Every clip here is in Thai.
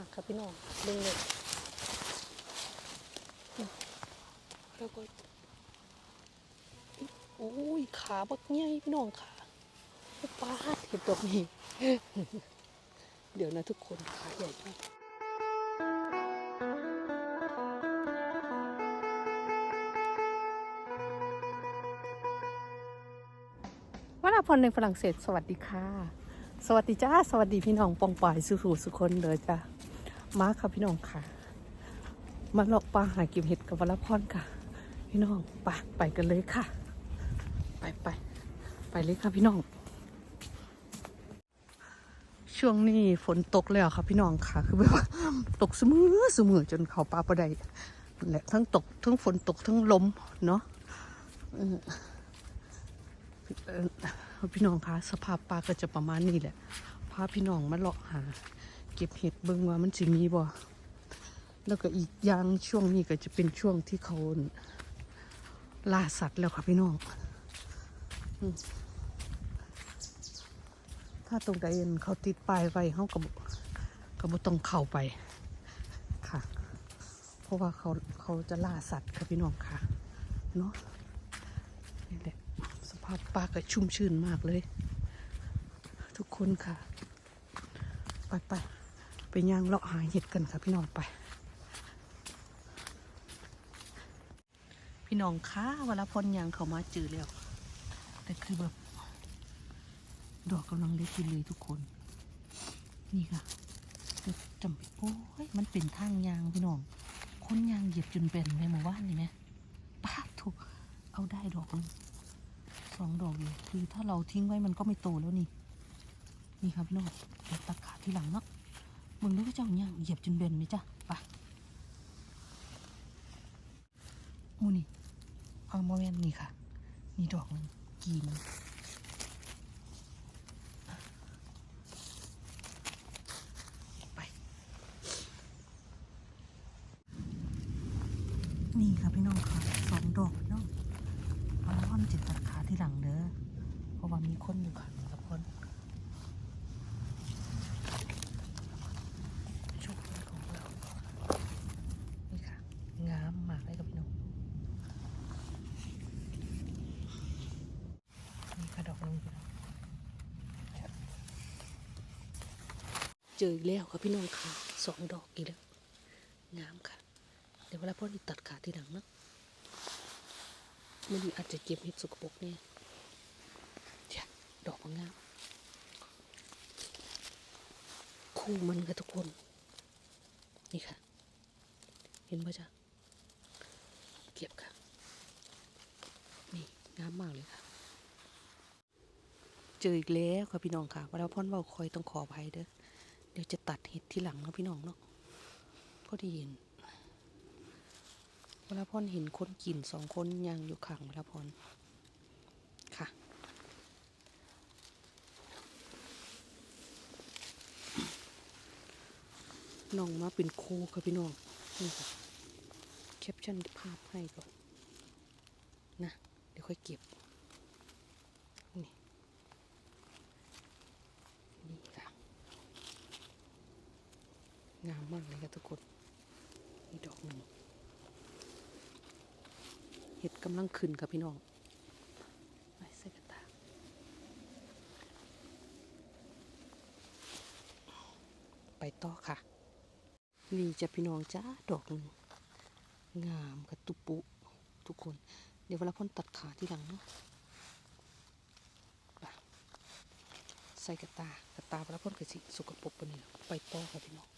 ากค่ะพี่น้องเบิ่งเลยแล้วก็โอ้ยขาบักใหญ่พี่น้องขาป้าดเห็นตรงนี้ เดี๋ยวนะทุกคนขาใหญ่มากวันาพรในฝรั่งเศสสวัสดีค่ะ สวัสดีจ้าสวัสดีพี่น้องปองป่ายสุขสุขคนเลยจ้ามาค่ะพี่น้องค่ะ มาเลาะปลาหาก็บเห็ดกับวรพรค่ะ พี่น้องไปไปกันเลยค่ะ ไปไปไปเลยค่ะพี่น้อง ช่วงนี้ฝนตกแล้วค่ะพี่น้องค่ะ คือแบบว่าตกเสมอเสมอจนเขาปลาปลาใดแหละทั้งตกทั้งฝนตกทั้งลมเนาะ พี่น้องคะสภาพปลาก็จะประมาณนี้แหละพาพี่น้องมาเลาะหา เก็บเห็ดเบิ่งว่ามันสิมีบ่แล้วก็อีกอย่างช่วงนี้ก็จะเป็นช่วงที่เขาล่าสัตว์แล้วค่ะพี่น้อง ถ้าตรงใดเห็นเขาติดป้ายไว้เขาก็บก็บ่ต้องเข้าไปค่ะ เพราะว่าเขาเขาจะล่าสัตว์ค่ะพี่น้องค่ะเนาะนี่แหละ ภาพปลาก็ชุ่มชื่นมากเลย ทุกคนค่ะ ไปไปไปย่างเลาะหาเห็ดกันค่ะพี่น้องไป พี่น้องคะเวลาพ่นยางเขามาจือแล้ว แต่คือแบบ ดอกกำลังเล็กอยู่เลยทุกคน นี่ค่ะจำเป็นโอ้ยมันเป็นทางยางพี่น้องคนยางเหยียบจนเป็นในหมู่บ้านนี่ไหมป้าถูกเอาได้ดอกหนึง สองดอกเลยคือถ้าเราทิ้งไว้มันก็ไม่โตแล้วนี่นี่ครับพี่น้องตัดขาที่หลังเนาะมึงรู้ว่าเจ้าเนี่ยเหยียบจนเบนไหมจ๊ะไปมูนี่เอาโมเมนต์นี่ค่ะนี่ดอกหนึงกีมันไปนี่ค่ะพี่น้องค่ะสองดอกพี่น้อง เอาละวันจะตัดขาที่หลังเด้อ เพราะว่ามีคนอยู่ค่ะทุกคนโชคดีของเรา นี่ค่ะ งามมากเลยกับพี่น้องนี่ค่ะดอกนึงพี่น้องเจออีกแล้วค่ะพี่น้องค่ะสองดอกอีกแล้ว งามค่ะ เดี๋ยวเวลาพ่อนี่ตัดขาทีหลังเนาะ มันอาจจะเก็บเห็ดสกปรกเนี่ยดอกมันงามคู่มันค่ะทุกคน นี่ค่ะ เห็นปะจ๊ะเก็บค่ะ นี่งามมากเลยค่ะ เจออีกแล้วค่ะพี่น้องค่ะเวลาพ่อนเบาคอยต้องขออภัยเด้อเดี๋ยวจะตัดเห็ดที่หลังนะพี่น้องเนาะพอดีเห็น วลาพ่อนเห็นคนกินสองคนยางอยู่ข้างวลาพ่อนค่ะ น้องมาเป็นครูค่ะพี่น้องนี่ค่ะแคปชั่นภาพให้ก่อนนะ เดี๋ยวค่อยเก็บ นี่ นี่ค่ะ งามมากเลยค่ะทุกคนนี่ดอกหนึ่ง กำลังขึ้นค่ะพี่น้องไปใส่กระตาไปต่อค่ะ นี่จะพี่น้องจ้าดอกหนึ่งงามกระตุปุทุกคน เดี๋ยวเวลาพ่นตัดขาที่หลังเนาะไปใส่กระตากระตาเวลาพ่นกระสิสกปรกปนี่ไปต่อค่ะพี่น้อง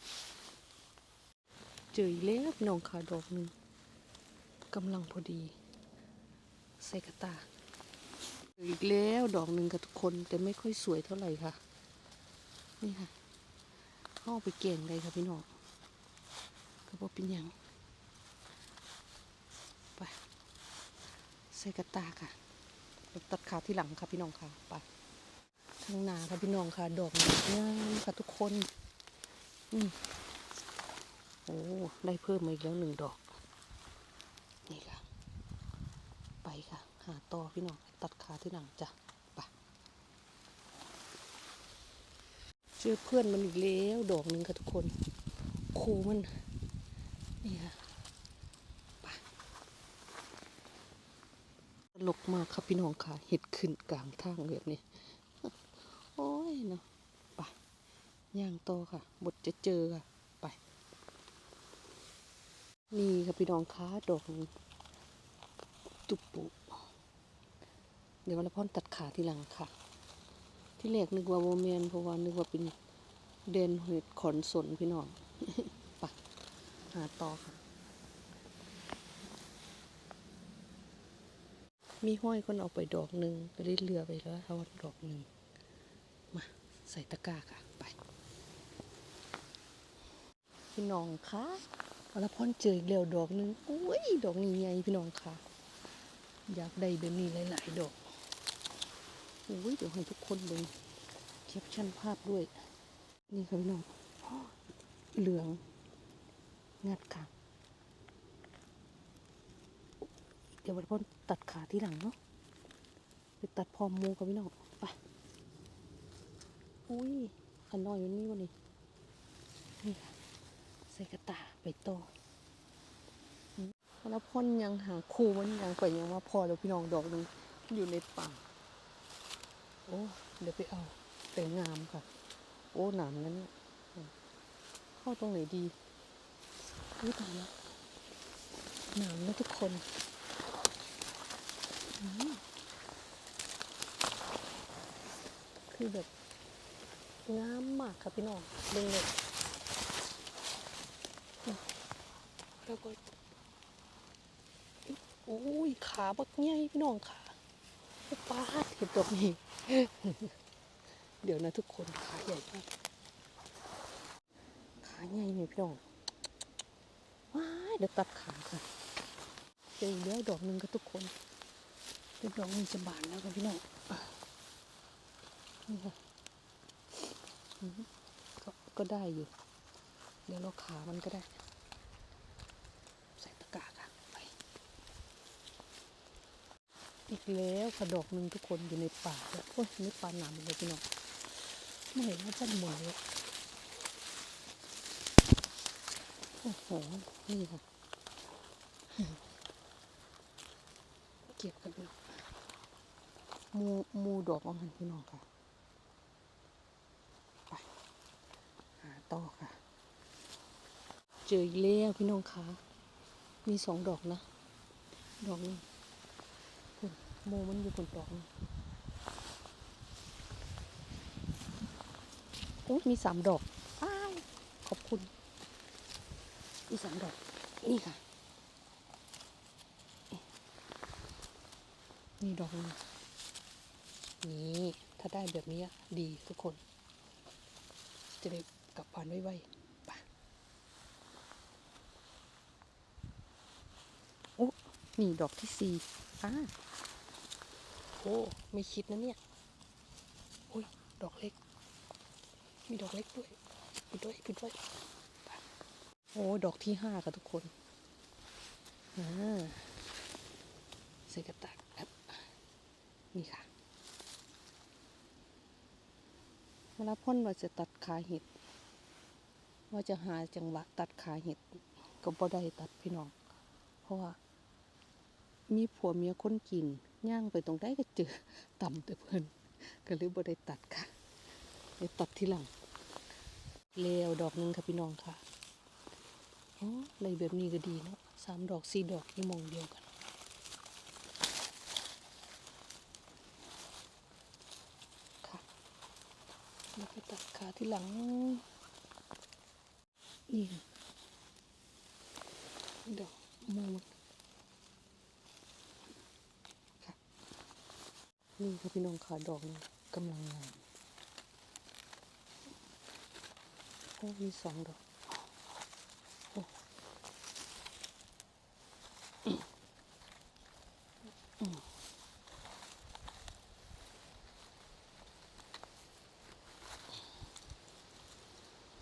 เจออีกแล้วพี่น้องค่ะดอกหนึ่งกำลังพอดี ใส่กระตาอีกแล้วดอกหนึ่งกับทุกคนแต่ไม่ค่อยสวยเท่าไหร่ค่ะ นี่ค่ะเข้าไปเก่งเลยค่ะพี่น้องก็บอกเป็นยังไปใส่กระตาค่ะแล้วตัดขาที่หลังค่ะพี่น้องค่ะไปทางหนาค่ะพี่น้องค่ะ ดอกงามค่ะทุกคนอืมโอ้ได้เพิ่มมาอีกแล้วหนึ่งดอก นี่ค่ะ ไปาต่อพี่น้องตัดขาที่หลังจ้ะไปเจอเพื่อนมันอีกแล้วดอกหนึ่งค่ะทุกคนโคมันนี่ค่ะไปตลกมากครับพี่น้องค่ะเห็ดขึ้นกลางทางแบบนี้โอ้ยเนาะไปย่างโตค่ะบทจะเจอค่ะไป นี่ค่ะพี่น้องค่ะดอกตุบปุ ดี๋ยววันพรตัดขาทีหลังค่ะ ที่แรกนึกว่าโมเมนเพราะว่านึกว่าเป็นเดนเห็ดขอนสนพี่น้องไปหาต่อค่ะ มีห้อยคนเอาไปดอกหนึ่งก็ได้เรือไปแล้วเอาดอกหนึ่งมาใส่ตะกร้าค่ะ ไป พี่น้องคะวรพรเจออีกแล้วดอกหนึ่งอุ้ยดอกนี้ใหญ่พี่น้องค่ะ อยากได้แบบนี้หลาย ๆ ดอก อ้ยเดี๋ยวให้ทุกคนเลยแคปชั่นภาพด้วย นี่ค่ะพี่น้องเหลือง งัดค่ะ เดี๋ยววรพรตัดขาที่หลังเนาะไปตัดพร้อมมูกับพี่น้องไปอุ้ยอันน้อยมันมีวันนี้นี่ค่ะใส่กระตาไปต่อแล้วพ่นยังหาคู่มันยังไปยังว่าพอแล้วพี่น้องดอกหนึงอยู่ในป่า โอ้ เดี๋ยวไปเอาแต่งามค่ะ โอ้หนามนั้นเนี่ยเข้าตรงไหนดีอุ้ยตายแล้วหนามนะทุกคนคือแบบงามมากค่ะพี่น้องเบิ่งเลยแล้วก็โอ้ยขาบักใหญ่พี่น้องขาโอ้ป้าเห็นตัวนี้ เดี๋ยวนะทุกคนขาใหญ่มากขาใหญ่เนี่ยพี่น้องว้ายเดี๋ยวตัดขาค่ะเจออีกแล้วดอกหนึ่งก็ทุกคนเป็นดอกมันจะบานแล้วค่ะพี่น้องนี่ค่ะอืมก็ก็ได้อยู่ เดี๋ยวเราขามันก็ได้ ใส่ตะกร้าค่ะไป อีก แล้วกระดอกหนึ่งทุกคนอยู่ในป่าแล้วโอ้ยนี่ป่าหนามเลยพี่น้องไม่เห็นว่าจะหมือนเลยโอ้โห นี่ค่ะ เก็บกันพี่น้องมูมูดอกของหันพี่น้องค่ะ ไป หาต่อค่ะ เจออีกแล้วพี่น้องคะมีสองดอกนะ ดอกหนึงพุ่นโมมันอยู่บนดอกหนึงโอ้มีสามดอกอ้ายขอบคุณมีสามดอก นี่ค่ะ นี่ดอกนึงนี่ถ้าได้แบบนี้ดีทุกคน จะได้กลับบ้านไวๆไปโอ้นี่ดอกที่สี่อ่า โอ้ไม่คิดนะเนี่ยโอ้ยดอกเล็ก มีดอกเล็กด้วยปิดด้วยปิดด้วยโอ้ดอกที่ห้าค่ะทุกคนอ่าใส่กระตักแอปนี่ค่ะเวลาพ่นว่าจะตัดขาเห็ดว่าจะหาจังหวะตัดขาเห็ดก็บ่ได้ตัดพี่น้อง เพราะว่า มีผัวเมียคนกิน ย่างไปตรงได้ก็เจอต่ำแต่เพิ่นก็เลยบ่ได้ตัดค่ะเดี๋ยวตัดทีหลังแล้วดอกหนึงค่ะพี่น้องค่ะอ๋ออะไรแบบนี้ก็ดีเนาะสามดอกสี่ดอกที่มองเดียวกันค่ะแล้วก็ตัดขาที่หลังนี่ดอกมูมัน นี่ค่ะพี่น้องขาดอกกำลังงามโอ้มีสองดอก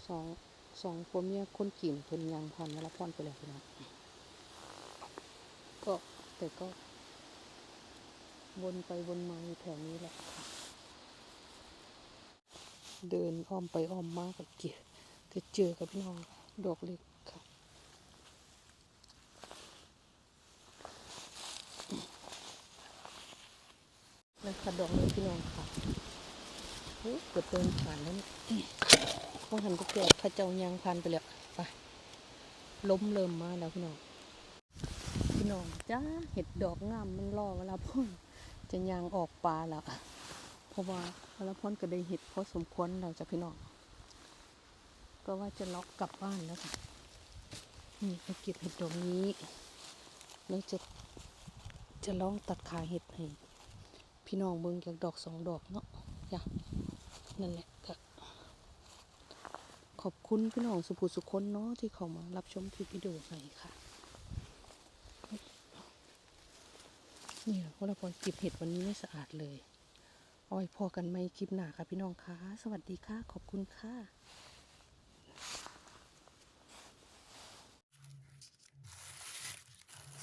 สองสองผัวเมียคนกินเพิ่นยังพันวละพรไปแล้วพี่น้องก็แต่ก็ วนไปวนมาอยู่แถวนี้แหละค่ะ เดินอ้อมไปอ้อมมากับเกียร์ก็เจอกับพี่น้องดอกเล็กค่ะแล้วค่ะดอกนี้พี่น้องค่ะโอ้เกือบเดินผ่านแล้วนี่พวกหันก็เกิดข้าเจ้ายางพันไปแล้วไปล้มเริ่มมาแล้วพี่น้อง พี่น้องจ้าเห็ดดอกงามมันรอเวลาพ่น จะยางออกปลาแล้วอเพราะว่าเวลาพ่นก็ได้เห็ดพอสมควรแล้วจ้ะพี่น้อง ก็ว่าจะล็อกกลับบ้านแล้วค่ะนี่ไปเก็บเห็ดดอกนี้แล้วจะจะลองตัดขาเห็ดให้พี่น้องเบิ่งจากดอกสองดอกเนาะจ้ะนั่นแหละก็ขอบคุณพี่น้องสุภูสุคนเนาะที่เข้ามารับชมคลิปวิดีโอให้ค่ะ นี่แหละพวกเราพอเก็บเห็ดวันนี้ไม่สะอาดเลยอาไว้พอกันไหมคลิปหน้าค่ะพี่น้องคะสวัสดีค่ะ ขอบคุณค่ะ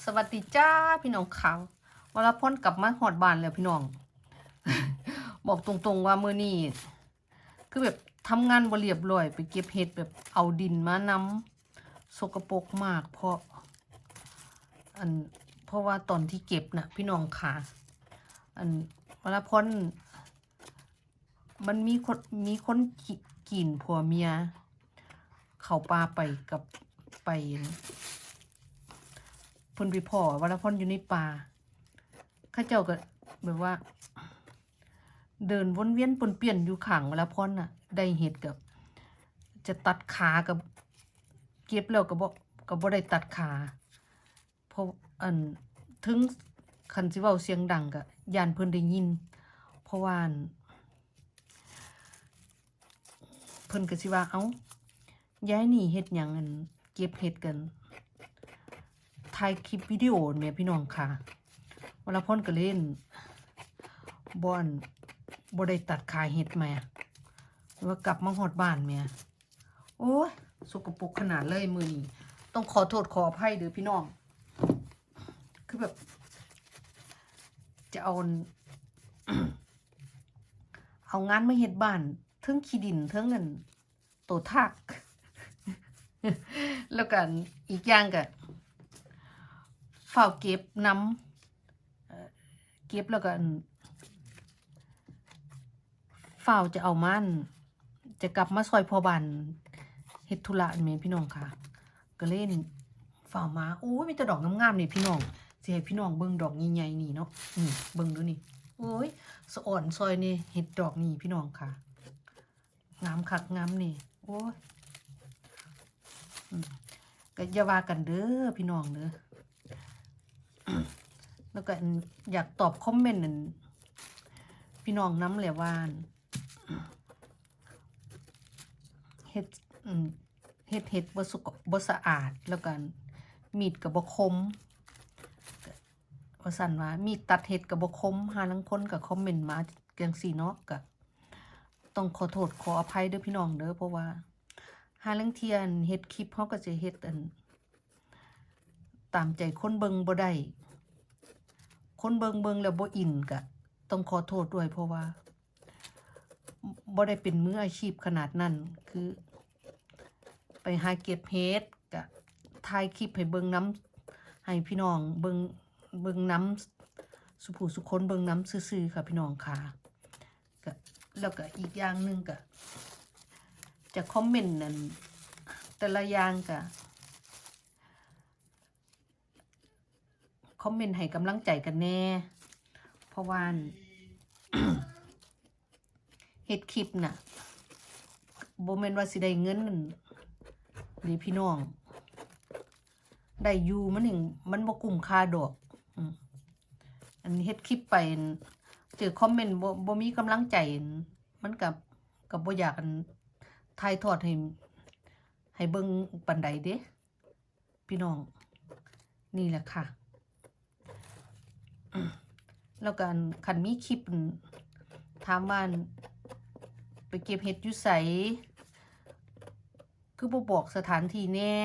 สวัสดีจ้าพี่น้องขาววลาพ่นกลับมาหอดบานแล้วพี่น้อง บอกตรงๆว่าเมื่อนี้คือแบบทำงานบ่เรียบร้อย ไปเก็บเห็ดแบบเอาดินมานำสกปรกมากเพราะ อัน เพราะว่าตอนที่เก็บนะพี่น้องขาอันเวลาพ่นมันมีคนมีคนกินผัวเมีย เขาปลาไปกับไปพิ่นไปพ่อวลาพ่นอยู่ในป่าข้าเจ้าก็แบบว่า เดินวนเวียนปนเปลี่ยนอยู่ขังเวลาพ่นน่ะ ได้เห็ดกับ จะตัดขากับ เก็บแล้วก็บ่ก็บ่ได้ตัดขา ราะอันถึงคันสิเว้าเสียงดังก็ย่านเพิ่นได้ยิน เพราะว่านเพิ่นก็สิว่า เอ้าย้ายหนีเฮ็ดหยังอันเก็บเห็ดกันถ่ายคลิปวิดีโอแม่พี่น้องค่ะเวลาพ่นก็เล่นบอนบ่ได้ตัดขายเห็ดแม่ว่ากลับมาหอดบ้านแม่โอ้ยสกปรกขนาดเลยมือนี้ต้องขอโทษขออภัยเด้อพี่น้อง คือแบบ จะเอา เอางานมาเฮ็ดบ้านเทิงขี้ดินเทิงเงินโตทัก แล้วกันอีกอย่างก็ฝ้าเก็บน้ำเก็บแล้วก็ฝ้าจะเอามันจะกลับมาซอยพอบันเฮ็ดธุระนี่แม่พี่น้องค่ะ ก็เล่นฝ้ามาโอ้ยมีแต่ดอกงามๆนี่พี่น้อง สิให้พี่น้องเบิ่งดอกใหญ่ๆนี่เนาะนี่เบิ่งดูนี่โอ้ยสะอ่อนซอยนี่เฮ็ดดอกนี่พี่น้องค่ะงามคักงามนี่โอ้ยก็อย่าว่ากันเด้อพี่น้องเด้อแล้วก็อันอยากตอบคอมเมนต์นั่นพี่น้องน้ำแหละว่านเฮ็ดเฮ็ดเฮ็ดบ่สุกบ่สะอาดแล้วก็มีดก็บ่คม ว่าสั่นว่ามีตัดเฮ็ดก็บ่คมหาลังคนก็คอมเมนต์มาจังซี่นาะก็ต้องขอโทษขออภัยเด้อพี่น้องเด้อเพราะว่าหาลังเทียนเฮ็ดคลิปเฮาก็จะเฮ็ดอันตามใจคนเบิงบ่ได้คนเบิงเบิงแล้วบ่อินกะต้องขอโทษด้วยเพราะว่าบ่ได้เป็นมืออาชีพขนาดนั้นคือ ไปหาเก็บเฮ็ดกะถ่ายคลิปให้เบิงน้ำให้พี่น้องเบิง เบิงน้ำสุผูสุคนเบิงน้ำซื่อๆค่ะพี่น้องค่ะแล้วก็อีกอย่างหนึ่งกะจะคอมเมนต์นั่นแต่ละอย่างกะคอมเมนต์ให้กำลังใจกันแน่ เพราะว่าเฮ็ดคลิปน่ะโบ่แม่นว่าสิได้เงินนี่พี่น้อง ได้อยู่มันหนึ่งมันบ่คุ้มค่าดอก อันนี้เฮ็ดคลิปไปเจอคอมเมนต์บ่บ่มีกำลังใจมันกับกับบ่อยากอันถ่ายทอดให้ให้เบิ่งปานใดเด้พี่น้อง นี่แหละค่ะ แล้วกันคันมีคลิปถามว่านไปเก็บเห็ดอยู่ไสคือบ่บอกสถานที่แน่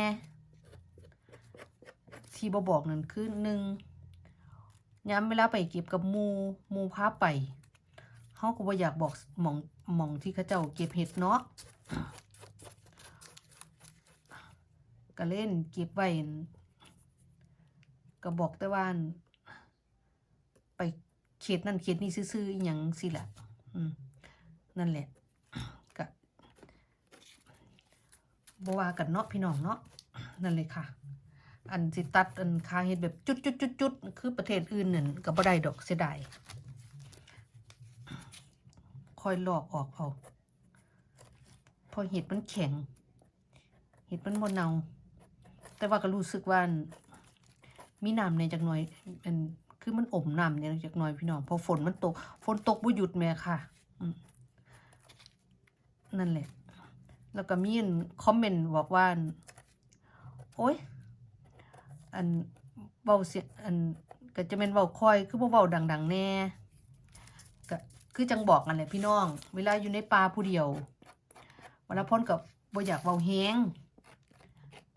ที่บ่บอกนั่นคือหนึ่ง ย้ำเวลาไปเก็บกับมูมูพาไปเฮาก็บ่อยากบอกหมองหมองที่เขาเจ้าเก็บเห็ดเนาะก็เล่นเก็บไว้ก็บอกแต่ว่านไปเขตนั่นเขตนี่ซื่อๆอย่างสิละนั่นแหละก็บว่ากันเนาะพี่น้องเนาะนั่นเลยค่ะ อันสิตัดอันคาเฮ็ดแบบจุดจุดจุดจุดคือประเทศอื่นนั่นก็บ่ได้ดอกเสียดายคอยหลอกออกเอาพอเห็ดมันแข็ง เห็ดมันบ่เนา แต่ว่าก็รู้สึกว่ามีน้ำในจักหน่อยอันคือมันอมน้ำเนี่ยจักหน่อยพี่น้องพอฝนมันตก ฝนตกบ่หยุดแม่ค่ะนั่นแหละ แล้วก็มีอันคอมเมนต์บอกว่า โอ๊ย อันเบาเสียงอันก็จะเป็นเบาคอยคือเบาดัง ๆ แน่ก็คือจังบอกกันแหละพี่น้อง เวลาอยู่ในป่าผู้เดียวเวลาพ่นกับบ่อยากเบาแฮง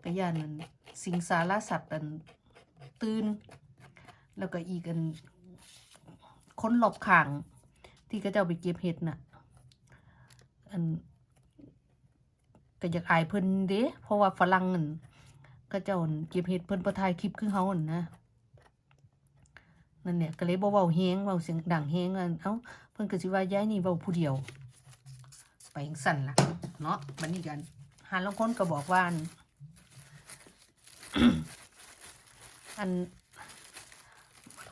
ก็ย่านนั้นสิงสารสัตว์อันตื่นแล้วก็อีกอันค้นหลบข้าง ที่ก็เจ้าไปเก็บเห็ดน่ะอันก็อยากอายเพิ่นเด้เพราะว่าฝรั่งนั่น ก็เจ้าอั่นเก็บเห็ดเพิ่นประทายคลิปคือเฮาอ่นนะนั่นเนี่ยก็เลยบ่เว้าแฮงเว้าเสียงดังแฮงอันเอ้าเพิ่นก็สิว่าย้ายนี่เว้าผู้เดียว ไปจังซั่นล่ะเนาะบัดนี้กันหาลางคนก็บอกว่าอัน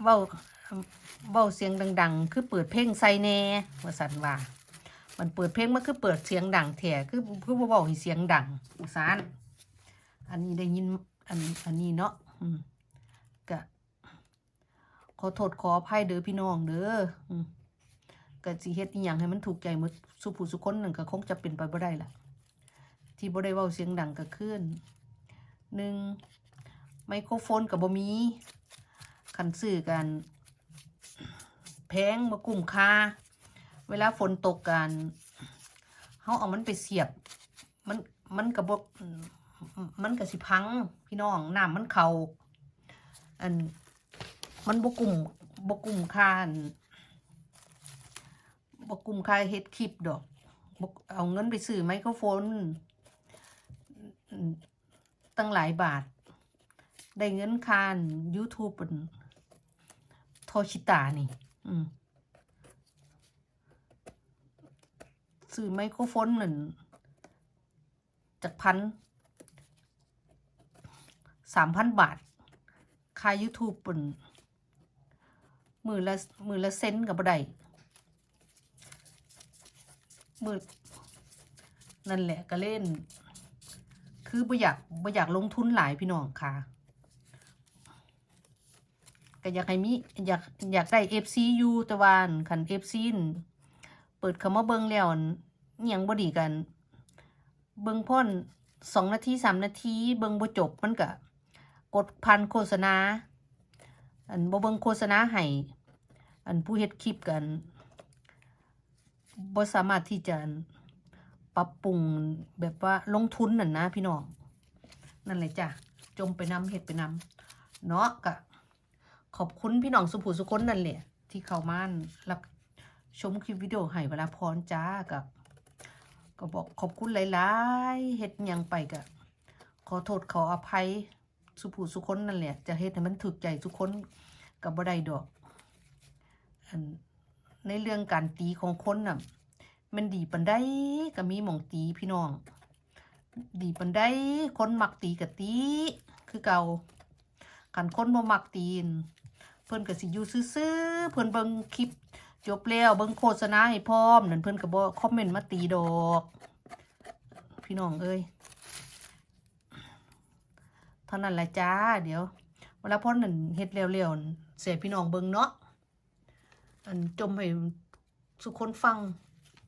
เว้าเว้าเสียงดัง ๆ คือเปิดเพลงใส่แหน่ว่าซั่นว่า มันเปิดเพลงมันคือเปิดเสียงดังแท้คือคือบ่เว้าเสียงดังว่าซั่น อันนี้ได้ยินอันอันนี้เนาะอืมก็ขอโทษขออภัยเด้อพี่น้องเด้ออืมก็สิเฮ็ดอีหยังให้มันถูกใจหมดสุผู้สุคนนั่นก็คงจะเป็นไปบ่ได้ล่ะ ที่บ่ได้เว้าเสียงดังก็คือหนึ่งไมโครโฟนก็บ่มีคันซื้อกันแพงบ่คุ้มค่าเวลาฝนตกกันเฮาเอามันไปเสียบ มันมันก็บ่ มันก็สิพัง พี่น้องน้ำมันเขาอัน มันบกุ่มบกุ่มคานบกุ่มคาเฮ็ดคลิปดอกเอาเงินไปซื้อไมโครโฟนตั้งหลายบาท ได้เงินคาน YouTube เป็นโทชิตานี่ อืมซื้อไมโครโฟนหนึ่งจากพัน สามพันบาทค่า YouTube ปุ่นมือละมือละเซนกับบ่ได้มือนั่นแหละก็เล่น คือบ่อยากบ่อยากลงทุนหลายพี่น้องค่ะก็อยากให้มีอยากอยากได้ FC อยู่ต่ว่าอั่นคัน FC นั่นเปิดคำว่าเบิงแล้วอั่นอิหยังบ่ดีกัน เบิงพ่นสองนาทีสามนาที เบิงบ่จบมันก็ กดพันโฆษณา อันบ่เบิ่งโฆษณาให้อันผู้เฮ็ดคลิปกันบ่สามารถที่จะปรับปรุงแบบว่าลงทุนน่ะนะพี่น้องนั่นเลยจ้ะจมไปนำเฮ็ดไปนำเนาะก็ขอบคุณพี่น้องสุภูสุคนนั่นแหละที่เข้ามารับชมคลิปวิดีโอให้เวลาพรจ้ากับก็บอกขอบคุณหลาย ๆ เฮ็ดยังไปก็ขอโทษขออภัย สุผูสุคนนั่นแหละ จะเฮ็ดให้มันถูกใจทุคนกับบ่ได้ดอกอในเรื่องการตีของคนน่ะมันดีปันได้ก็มีหม่องตีพี่น้อง ดีปันได้คนมักตีกับตี คือเก่าคันคนบ่มักตีน เพิ่นก็สิอยู่ซื่อๆเพิ่นเบิ่งคลิปจบแล้วเบิ่งโฆษณาให้พร้อมนั่นเพิ่นก็บ่คอมเมนต์มาตีดอก พี่น้องเอ้ย ท่านั้นแหละจ้า เดี๋ยวเวลาพ่อหนึ่งเฮ็ดเร็วๆเสียพี่น้องเบิงเนาะอันจมให้สุคนฟัง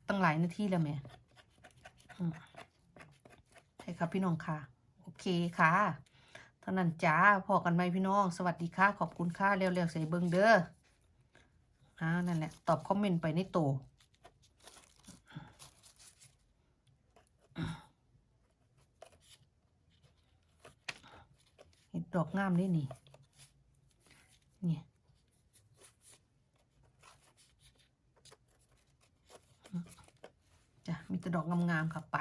ตั้งหลายนาทีแล้วแม่ใช่ครับพี่น้องค่ะ โอเคค่ะเท่านั้นจ้าพอกันไหมพี่น้อง สวัสดีค่ะ ขอบคุณค่ะเร็วๆเสียเบิงเด้ออ่านั่นแหละ ตอบคอมเมนต์ไปในโต ดอกงามนี่นี่เนี่ยจ้ะมีแต่ดอกงามๆค่ะไป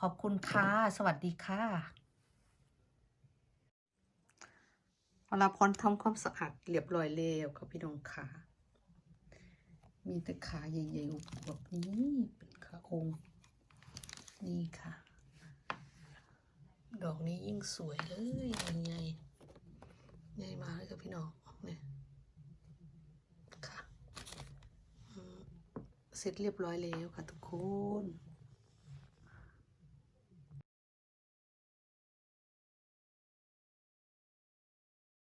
ขอบคุณค่ะ สวัสดีค่ะเวลาพรทำความสะอาดเรียบร้อยแล้วค่ะพี่น้องขามีแต่ขาใหญ่ๆแบบนี้เป็นขาองค์นี่ค่ะ ดอกนี้ยิ่งสวยเลยใหญ่ใหญ่มาเลยค่ะพี่น้องเนี่ยค่ะเสร็จเรียบร้อยแล้วค่ะทุกคน